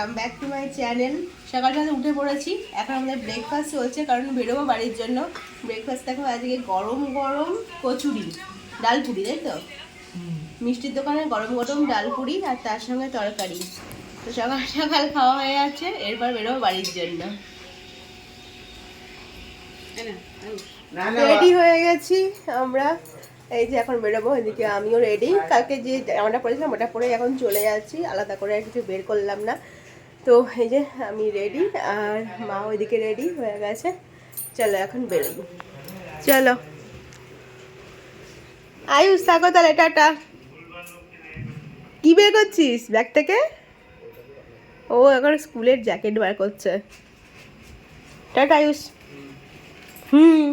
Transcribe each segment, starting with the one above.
Welcome back to my channel সকাল সকালে উঠে পড়েছি। এখন আমাদের ব্রেকফাস্ট চলছে কারণ বেরোবো বাড়ির জন্য। ব্রেকফাস্ট দেখো আজকে গরম গরম কচুরি ডাল পুরি তাই তো? মিষ্টির দোকানে গরম গরম ডাল পুরি আর তার সঙ্গে তরকারি। তো সকাল সকাল খাওয়া হয়ে যাচ্ছে এরপর বেরোবো বাড়ির জন্য। রেডি হয়ে গেছি আমরা। এই যে এখন বেরোবো এদিকে আমিও রেডি কালকে যে জামাটা পরেছিলাম ওটা পরে এখন চলে যাচ্ছি। আলাদা করে আর কিছু বের করলাম না। তো এই যে আমি রেডি আর মা ওইদিকে রেডি হয়ে গেছে। চলো এখন বেরোই চলো। আয়ুষ, থাকো তাহলে, টাটা। কি বের করছিস ব্যাগ থেকে? ও এখন স্কুলের জ্যাকেট বার করছে। টাটা, আয়ুষ। হুম।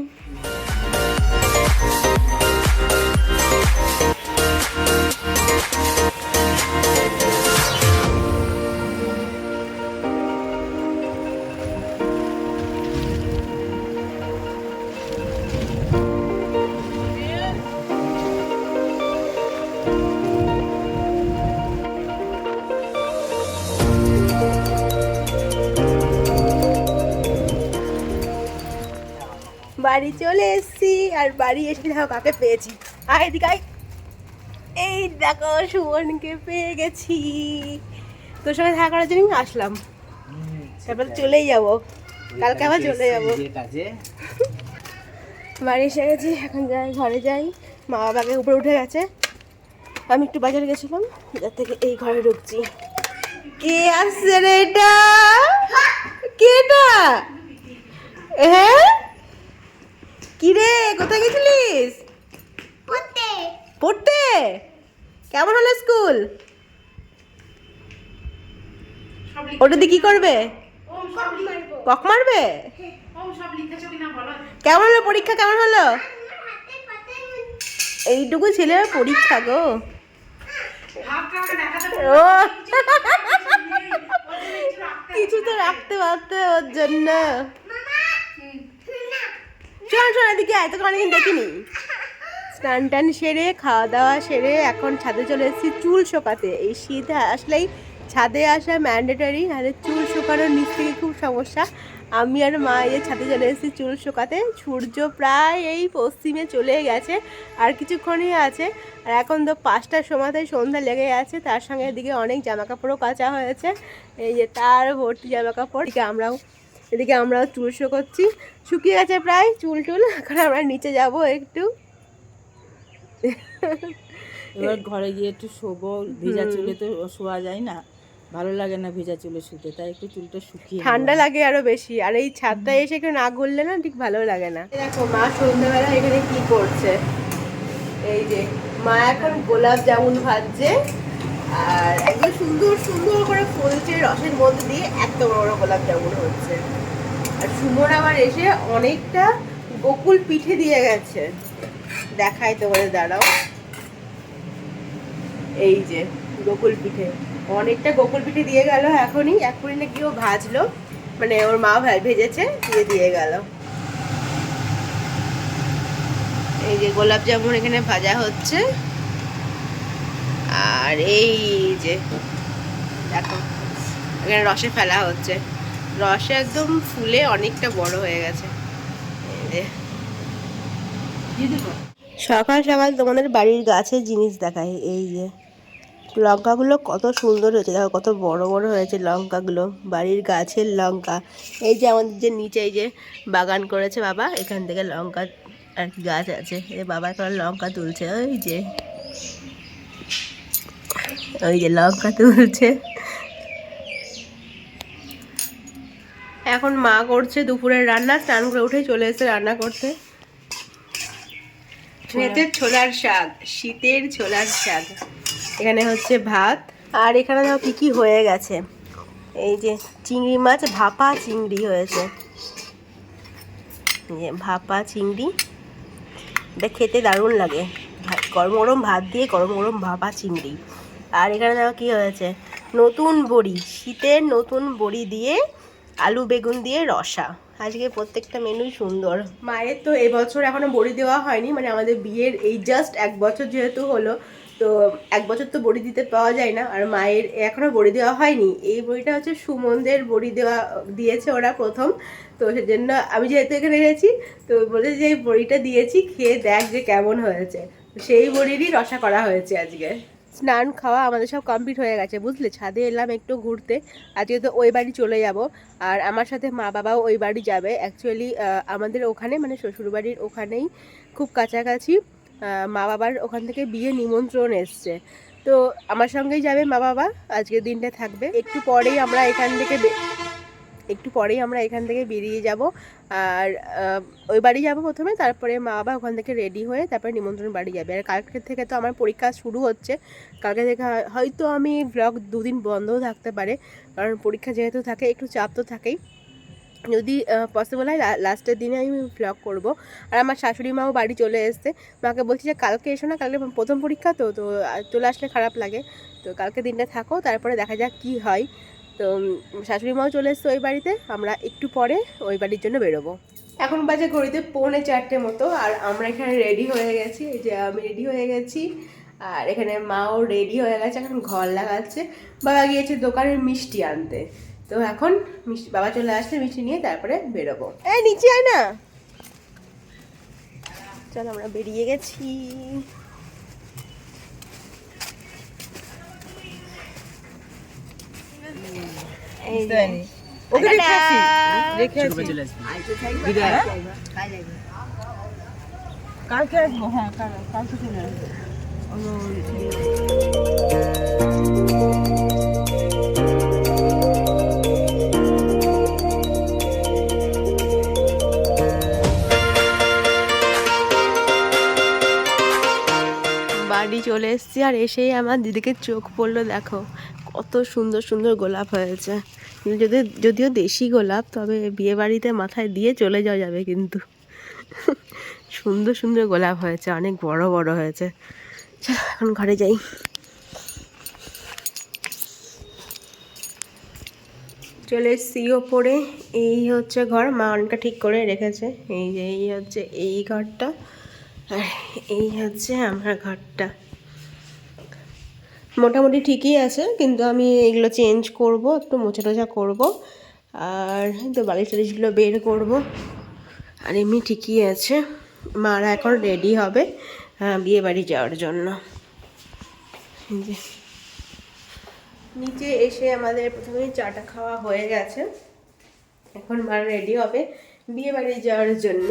বাড়ি চলে এসেছি আর বাড়ি এসে দেখো কাকে পেয়েছি। আয় এদিকে এই দেখো সুমনকে পেয়ে গেছি। তোর সঙ্গে দেখা করার জন্য আসলাম। তারপর চলেই যাব। কালকে আবার চলে যাব। বাড়ি এসে গেছি এখন যাই ঘরে যাই। মা বাবাকে উপরে উঠে গেছে। আমি একটু বাজারে গেছিলাম যার থেকে এই ঘরে ঢুকছি। কে আসছে রে এটা কে এটা হ্যাঁ কি রে কোথায় গেছিলিস পড়তে কেমন হলো স্কুল? ওটা দিয়ে কি করবে? পক মারবে? কেমন হলো পরীক্ষা? কেমন হলো? এইটুকু ছেলের পরীক্ষা গো। ও। কিছু তো রাখতে পারতে ওর জন্য। চল চল এদিকে এত অনেকদিন দেখিনি। স্নান টান সেরে, খাওয়া দাওয়া সেরে এখন ছাদে চলে এসেছি চুল শোকাতে। এই শীত আসলেই ছাদে আসা ম্যান্ডেটরি আর চুল শোকানোর নিচ থেকে খুব সমস্যা। আমি আর মা এই ছাদে চলে এসেছি চুল শোকাতে। সূর্য প্রায় এই পশ্চিমে চলে গেছে, আর কিছুক্ষণই আছে। আর এখন তো পাঁচটার সময়তে সন্ধ্যা লেগে আছে, তার সঙ্গে এদিকে অনেক জামা কাপড়ও কাচা হয়েছে। এই যে তার ভর্তি জামা কাপড় আমরাও, এদিকে আমরাও চুল শোকাচ্ছি। শুকিয়ে গেছে প্রায় চুল টুল, এখন আমরা নিচে যাব একটু। এবার ঘরে গিয়ে একটু শোবো ভেজা চুলে তো শোয়া যায় না। ভালো লাগে না ভেজা চুলে শুতে তাই একটু চুলটা শুকিয়ে ঠান্ডা লাগে আরও বেশি আর এই ছাদটা এসে একটু না ঘুরলে না ঠিক ভালো লাগে না। দেখো মা সন্ধ্যাবেলা এখানে কি করছে? এই যে মা এখন গোলাপ জামুন ভাজছে আর একদম সুন্দর সুন্দর করে ফুলছে রসের মধ্যে দিয়ে এত বড় বড় গোলাপ জামুন হচ্ছে। আর সুমন আবার এসে অনেকটা গোকুল পিঠে দিয়ে গেছে। দেখাই তোমাদের, দাঁড়াও। এই যে, গোকুল পিঠে। অনেকটা গোকুল পিঠে দিয়ে গেল এখনই। এখনই নাকি ও ভাজলো। মানে ওর মা ভেজেছে, দিয়ে দিয়ে গেল। এই যে গোলাপ জামুন এখানে ভাজা হচ্ছে। আর এই যে, দেখো, এখানে রসে ফেলা হচ্ছে। রসে একদম ফুলে অনেকটা বড় হয়ে গেছে। এই যে। সকাল সকাল তোমাদের বাড়ির গাছের জিনিস দেখায় এই যে। লঙ্কাগুলো কত সুন্দর হয়েছে, দেখো কত বড় বড় হয়েছে লঙ্কাগুলো, বাড়ির গাছের লঙ্কা। এই যে আমাদের যে নিচে এই যে বাগান করেছে বাবা, এখান থেকে লঙ্কা আর কি গাছ আছে, এই বাবা এখন লঙ্কা তুলছে, ওই যে। ওই যে লঙ্কা তুলছে। এখন মা করছে দুপুরের রান্না, স্নান করে উঠে চলে এসে রান্না করতে। শীতের ছোলার শাক শীতের ছোলার শাক। এখানে হচ্ছে ভাত। আর এখানে দেখো কি কি হয়ে গেছে। এই যে চিংড়ি মাছ ভাপা চিংড়ি হয়েছে। যে ভাপা চিংড়ি। এটা খেতে দারুণ লাগে। গরম গরম ভাত দিয়ে গরম গরম ভাপা চিংড়ি। আর এখানে দেখো কি হয়েছে? নতুন বড়ি শীতের নতুন বড়ি দিয়ে আলু, বেগুন দিয়ে রসা। আজকে প্রত্যেকটা মেনুই সুন্দর। মায়ের তো এবছর এখনও বড়ি দেওয়া হয়নি মানে আমাদের বিয়ের এই জাস্ট এক বছর যেহেতু হলো, তো এক বছর তো বড়ি দিতে পাওয়া যায় না, আর মায়ের এখনও বড়ি দেওয়া হয়নি। এই বড়িটা হচ্ছে সুমনদের বড়ি দেওয়া, দিয়েছে ওরা প্রথম, তো সেজন্য আমি যেহেতু এখানে এসেছি, তো বলে যে এই বড়িটা দিয়েছি, খেয়ে দেখ যে কেমন হয়েছে। সেই বড়িরই রসা করা হয়েছে আজকে। স্নান খাওয়া আমাদের সব কমপ্লিট হয়ে গেছে, বুঝলে? ছাদে এলাম একটু ঘুরতে, আজকে তো ওই বাড়ি চলে যাব। আর আমার সাথে মা বাবাও ওই বাড়ি যাবে। অ্যাকচুয়ালি আমাদের ওখানে মানে শ্বশুরবাড়ির ওখানেই খুব কাছাকাছি মা বাবার ওখান থেকে বিয়ে নিমন্ত্রণ এসছে। তো আমার সঙ্গেই যাবে মা বাবা, আজকের দিনটা থাকবে। একটু পরেই আমরা এখান থেকে একটু পরেই আমরা এখান থেকে বেরিয়ে যাব। আর ওই বাড়ি যাব প্রথমে, তারপরে মা বাবা ওখান থেকে রেডি হয়ে তারপরে নিমন্ত্রণ বাড়ি যাবে। আর কালকে থেকে তো আমার পরীক্ষা শুরু হচ্ছে। কালকে থেকে হয়তো আমি ব্লগ দুদিন বন্ধও থাকতে পারে, কারণ পরীক্ষা যেহেতু থাকে, একটু চাপ তো থাকেই। যদি পসিবল হয় লাস্টের দিনে আমি ব্লগ করব। আর আমার শাশুড়ি মাও বাড়ি চলে এসছে। মাকে বলছি যে, কালকে এসো না, কালকে প্রথম পরীক্ষা তো তো চলে আসলে খারাপ লাগে। তো কালকে দিনটা থাকো, তারপরে দেখা যাক কি হয়। তো শাশুড়ি মাও চলে এসছে ওই বাড়িতে, আমরা একটু পরে ওই বাড়ির জন্য বেরোবো। এখন বাজে ঘড়িতে পৌনে চারটে মতো, আর আমরা এখানে রেডি হয়ে গেছি, এই যে আমি রেডি হয়ে গেছি, আর এখানে মাও রেডি হয়ে গেছে, এখন ঘর লাগাচ্ছে। বাবা গিয়েছে দোকানে মিষ্টি আনতে, তো এখন মিষ্টি, বাবা চলে আসছে মিষ্টি নিয়ে তারপরে বেরোবো। এই নিচে আয় না। চল, আমরা বেরিয়ে গেছি। ওকে রেখে আসি। রেখে আসি? কালকে আসব হ্যাঁ কালকে চলে আসব। বাড়ি চলে এসেছি আর এসেই আমার দিদিকে চোখ পড়ল দেখো। কত সুন্দর সুন্দর গোলাপ হয়েছে। যদি যদিও দেশি গোলাপ তবে বিয়ে বাড়িতে মাথায় দিয়ে চলে যাওয়া যাবে কিন্তু। সুন্দর সুন্দর গোলাপ হয়েছে অনেক বড় বড় হয়েছে। চল, এখন ঘরে যাই। চলে এসছি ওপরে এই হচ্ছে ঘর মা অনেকটা ঠিক করে রেখেছে। এই যে এই হচ্ছে এই ঘরটা আর এই হচ্ছে আমার ঘরটা। মোটামুটি ঠিকই আছে কিন্তু আমি এগুলো চেঞ্জ করব একটু মোছা টোচা করব আর তো বালিশ টালিশগুলো বের করব। আর এমনি ঠিকই আছে মারা এখন রেডি হবে আহ, বিয়ে বাড়ি যাওয়ার জন্য। নিচে এসে আমাদের প্রথমে চাটা খাওয়া হয়ে গেছে এখন মা রেডি হবে বিয়ে বাড়ি যাওয়ার জন্য।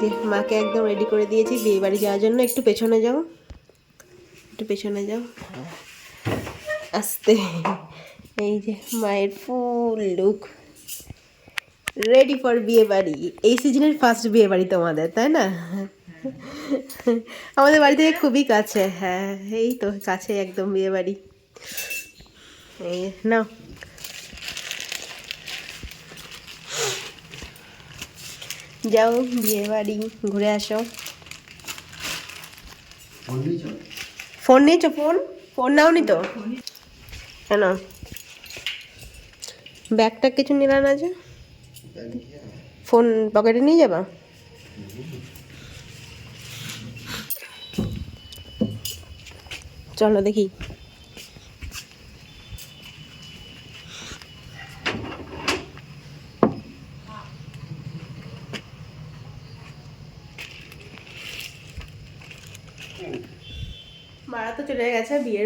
যে মাকে একদম রেডি করে দিয়েছি, বিয়ে বাড়ি যাওয়ার জন্য। একটু পেছনে যাও। একটু পেছনে যাও। আস্তে। এই যে মায়ের ফুল লুক রেডি ফর বিয়ে বাড়ি। এই সিজনের ফার্স্ট বিয়ে বাড়ি তোমাদের, তাই না? আমাদের বাড়ি থেকে খুবই কাছে। হ্যাঁ এই তো কাছে একদম বিয়ে বাড়ি। এই নাও। যাও বিয়ে বাড়ি ঘুরে আসো। ফোন নিয়েছো? Phone phone? নাও নি তো? কেন? ব্যাগটা কিছু নিলাম না যে? ফোন পকেটে নিয়ে যাবা? চলো দেখি মারা তো চলে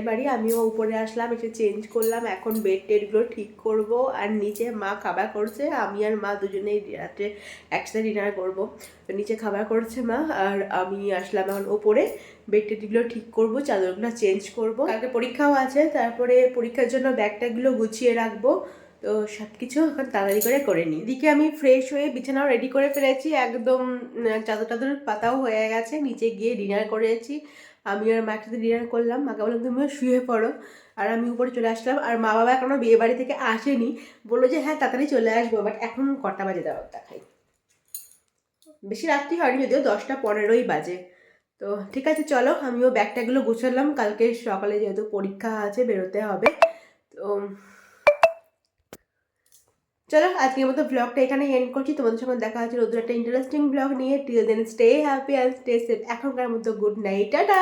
বিয়ের বাড়ি, আমিও উপরে আসলাম, এসে চেঞ্জ করলাম, এখন বেড টেডগুলো ঠিক করব, আর নিচে মা খাবার করছে, আমি আর মা দুজনেই রাত্রে একসাথে ডিনার করব। নিচে খাবার করছে মা, আর আমি আসলাম এখন ওপরে বেড টেডগুলো ঠিক করব, চাদরগুলো চেঞ্জ করব। কালকে পরীক্ষাও আছে, তারপরে পরীক্ষার জন্য ব্যাগ ট্যাগগুলো গুছিয়ে রাখব। তো সব কিছু এখন তাড়াতাড়ি করে করে নিই। এদিকে আমি ফ্রেশ হয়ে বিছানাও রেডি করে ফেলেছি, একদম চাদর টাদর পাতাও হয়ে গেছে, নিচে গিয়ে ডিনার করেছি। আমি আর মা একসাথে ডিনার করলাম। মাকে বললাম তুমিও শুয়ে পড়ো। আর আমি উপরে চলে আসলাম। আর মা বাবা এখনও বিয়ে বাড়ি থেকে আসেনি। বলল যে হ্যাঁ তাড়াতাড়ি চলে আসব বাট এখন কটা বাজে দাও দেখাই। বেশি রাত্রি হয়নি, যদিও দশটা পনেরোই বাজে। তো ঠিক আছে, চলো, আমিও ব্যাগটাগুলো গুছালাম। কালকে সকালে যেহেতু পরীক্ষা আছে, বেরোতে হবে। তো চলো, আজকের মতো ব্লগটা এখানে এন্ড করছি। তোমাদের সঙ্গে দেখা হচ্ছে নতুন একটা ইন্টারেস্টিং ব্লগ নিয়ে। Till then stay happy and stay safe এখনকার মতো গুড নাইট টাটা!